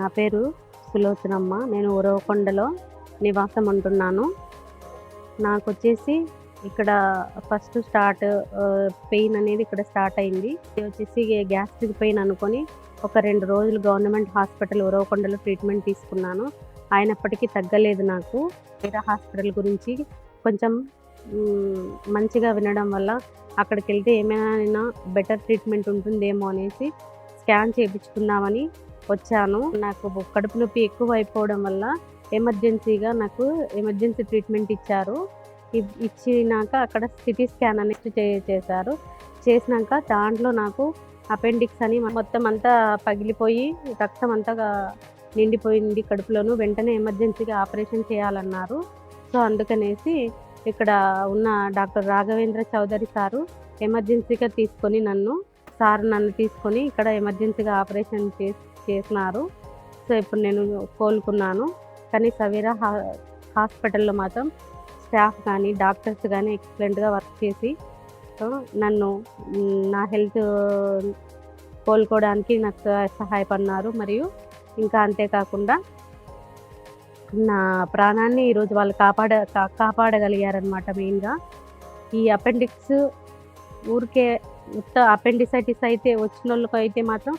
నా పేరు సులోచనమ్మ. నేను ఉరవకొండలో నివాసం ఉంటున్నాను నాకు వచ్చేసి ఇక్కడ ఫస్ట్ స్టార్ట్ పెయిన్ అనేది ఇక్కడ స్టార్ట్ అయింది. ఇది వచ్చేసి గ్యాస్ట్రిక్ పెయిన్ అనుకొని ఒక రెండు రోజులు గవర్నమెంట్ హాస్పిటల్ ఉరవకొండలో ట్రీట్మెంట్ తీసుకున్నాను. అయినప్పటికీ తగ్గలేదు నాకు. వేరే హాస్పిటల్ గురించి కొంచెం మంచిగా వినడం వల్ల అక్కడికి వెళ్తే ఏమైనా బెటర్ ట్రీట్మెంట్ ఉంటుందేమో అనేసి స్కాన్ చేయించుకుందామని వచ్చాను. నాకు కడుపు నొప్పి ఎక్కువ అయిపోవడం వల్ల ఎమర్జెన్సీగా నాకు ఎమర్జెన్సీ ట్రీట్మెంట్ ఇచ్చారు. ఇచ్చినాక అక్కడ సిటీ స్కాన్ అనేది చే- చేశారు. చేసినాక దాంట్లో నాకు అపెండిక్స్ అని మొత్తం అంతా పగిలిపోయి రక్తం అంతా నిండిపోయింది కడుపులోను. వెంటనే ఎమర్జెన్సీగా ఆపరేషన్ చేయాలన్నారు. సో అందుకనేసి ఇక్కడ ఉన్న డాక్టర్ రాఘవేంద్ర చౌదరి సారు ఎమర్జెన్సీగా తీసుకొని నన్ను సార్ నన్ను తీసుకొని ఇక్కడ ఎమర్జెన్సీగా ఆపరేషన్ చేసి చేసినారు. సో ఇప్పుడు నేను కోలుకున్నాను. కానీ సవీరా హా హాస్పిటల్లో మాత్రం స్టాఫ్ కానీ డాక్టర్స్ కానీ ఎక్సలెంట్గా వర్క్ చేసి సో నన్ను నా హెల్త్ కోలుకోవడానికి నాకు సహాయపడినారు. మరియు ఇంకా అంతేకాకుండా నా ప్రాణాన్ని ఈరోజు వాళ్ళు కాపాడ కా- కాపాడగలిగారనమాట మెయిన్గా. ఈ అపెండిక్స్ ఊరికే ఉత్త అపెండిసైటిస్ అయితే వచ్చిన వాళ్ళకి అయితే మాత్రం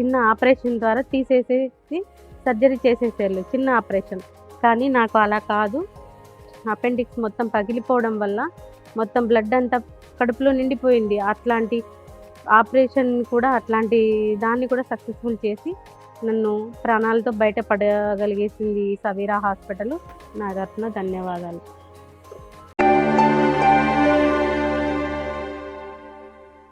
చిన్న ఆపరేషన్ ద్వారా తీసేసేసి సర్జరీ చేసేసేళ్ళు చిన్న ఆపరేషన్. కానీ నాకు అలా కాదు. అపెండిక్స్ మొత్తం పగిలిపోవడం వల్ల మొత్తం బ్లడ్ అంతా కడుపులో నిండిపోయింది. అట్లాంటి ఆపరేషన్ కూడా అట్లాంటి దాన్ని కూడా సక్సెస్ఫుల్ చేసి నన్ను ప్రాణాలతో బయటపడగలిగేసింది సవీరా హాస్పిటల్. నా తరఫున ధన్యవాదాలు.